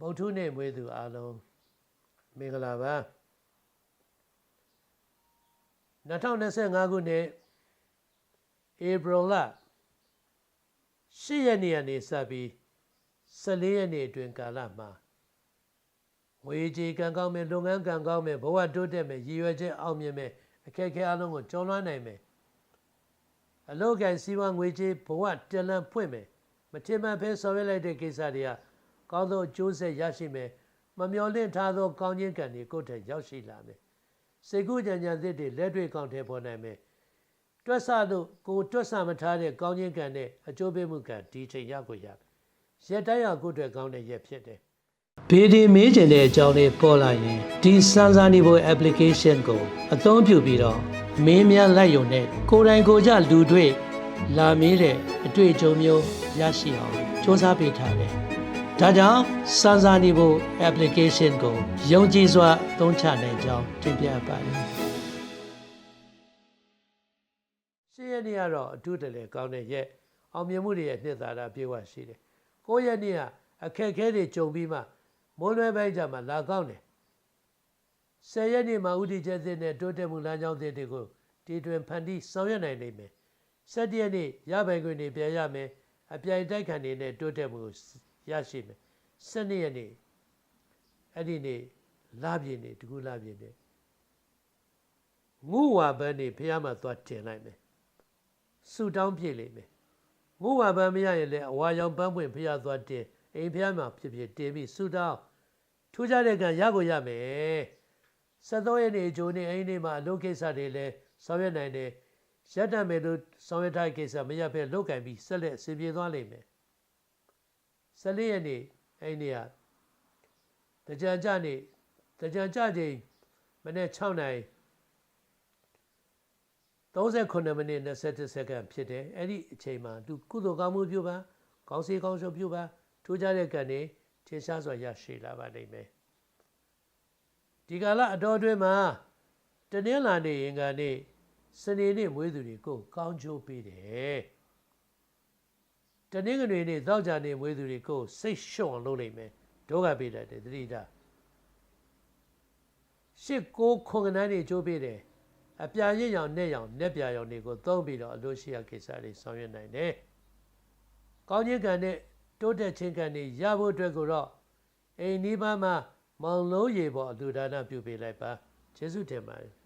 ဗုဒ္ဓနေ့မွေးသူအားလုံးမင်္ဂလာပါ2025ခုနှစ်ဧပြီလ10ရက်နေ့ကနေစပြီး14ရက်နေ့အတွင်းကာလမှာငွေကြေးကံကောင်းမယ်လုပ်ငန်းကံကောင်းမယ်ဘဝတိုးတက်မယ်ရည်ရွယ်ချက်အောင်မြင်မယ်အခက်အခဲအလုံးကိုကျော်လွှားနိုင်မယ်အလုပ်ကိုင်စီးပွားငွေကြေးဘဝတလန်ဖွင့်မယ်မထင်မှတ်ဘဲဆောင်ရွက်လိုက်တဲ့ကိစ္စတွေက ကောင်းသောအကျိုးဆက်ရရှိမယ်မမျှော်လင့်ထားသောကောင်းခြင်းကံတွေကိုယ်ထက်ရောက်ရှိလာမယ်စိတ်ကူးကြံကြံသစ်တွေလက်တွေ့ကောင်းထဲပေါ်နိုင်မယ်တွက်ဆလို့ကိုတွက်ဆမထားတဲ့ကောင်းခြင်းကံနဲ့အကျိုးပေးမှုကံဒီချိန်ရကိုရမယ်ရက်တိုင်းရကိုယ်အတွက်ကောင်းတဲ့ရက်ဖြစ်တယ်ဘေဒီမေးကျင်တဲ့အကြောင်းလေးပေါ်လာရင်ဒီစမ်းစာနေဖို့ application ကိုအသုံးပြုပြီးတော့မင်းများလိုက်ရုံနဲ့ကိုယ်တိုင်ကိုယ်ကြလူတွေ့လာမေးတဲ့အတွေ့အကြုံမျိုးရရှိအောင်စ조사ပေးထားတယ်။ ဒါကြောင့်စမ်းစာနေဖို့ application ကိုယုံကြည်စွာသုံးချနိုင်ကြောင်းတင်ပြပါတယ်။ရှင်းရနေ့ကတော့အထူးတလဲကောင်းတဲ့ရက်အောင်မြင်မှုတွေရဲ့နှစ်သာရပြေဝရှိတယ်။ကိုယ့်ရက်နေ့ကအခက်အခဲတွေကြုံပြီးမှမိုးလွဲပိုင်းကြမှာလာကောင်းတယ်။ဆယ်ရက်နေ့မှာဥတီချက်သစ်နဲ့တိုးတက်မှုလမ်းကြောင်းသစ်တွေကိုတီတွင်ဖန်တီးဆောင်ရွက်နိုင်နိုင်မယ်။ဆက်တရက်နေ့ရပိုင်ခွင့်တွေပြန်ရမယ်။အပြိုင်တိုက်ခံတွေနဲ့တိုးတက်မှုကို ရရှိမယ်။ဆက်နှစ်ရက်နေ့အဲ့ဒီနေ့လာပြည့်နေ့တကူလာပြည့်နေ့ငုဝါဘန်းနေဖះမှာသွားတင်လိုက်မယ်။ဆူတောင်းပြည့်လိမ့်မယ်။ငုဝါဘန်းမရရင်လည်းအဝါရောင်ပန်းပွင့်ဖះသွားတင်အိမ်ဖះမှာဖြစ်ဖြစ်တင်ပြီးဆူတောင်းထူးခြားတဲ့ကံရကိုရမယ်။73ရက်နေ့အကျိုးနေ့အိမ်နေ့မှာအလုပ်ကိစ္စတွေလည်းဆောင်ရွက်နိုင်တယ်။ရက်တံမယ်လို့ဆောင်ရွက်ထားတဲ့ကိစ္စမရဖဲလုတ်ကင်ပြီးဆက်လက်အစီပြေသွားလိမ့်မယ်။ 14ရက်နေ့အိမ်နေ့ကတကြံကြနေ့တကြံကြချိန်မနေ့6နိုင်38မိနစ်27စက္ကန့်ဖြစ်တယ်အဲ့ဒီအချိန်မှာသူကုသိုလ်ကောင်းမှုပြုပါကောင်းစီကောင်းရှုပ်ပြုပါထိုးကြတဲ့ကံတွေထင်ရှားစွာရရှိလာပါလိမ့်မယ်ဒီကာလအတော်အတွင်းမှာတနင်္လာနေ့ရင်ကနေစနေနေ့မွေးသူတွေကိုကောင်းချိုးပေးတယ် တနင်္ဂနွေနေ့သောကြာနေ့မွေးသူတွေကိုစိတ်ရှုံအောင်လုပ်လိုက်မယ်ဒုက္ခပေးတတ်တယ်သတိထားရှစ်ကိုခွန်ကနန်းတွေကြိုးပေးတယ်အပြာရစ်ရောင်နဲ့ရောင်နဲ့ပြာရောင်တွေကိုသုံးပြီးတော့အလို့ရှိရကိစ္စတွေဆောင်ရွက်နိုင်တယ်ကောင်းခြင်းကံနဲ့တိုးတက်ခြင်းကံတွေရဖို့အတွက်ကိုတော့အိမ်နီးပါးမှာမောင်လုံးရေပေါ်အလူဒါနပြုပေးလိုက်ပါကျေးဇူးတင်ပါတယ်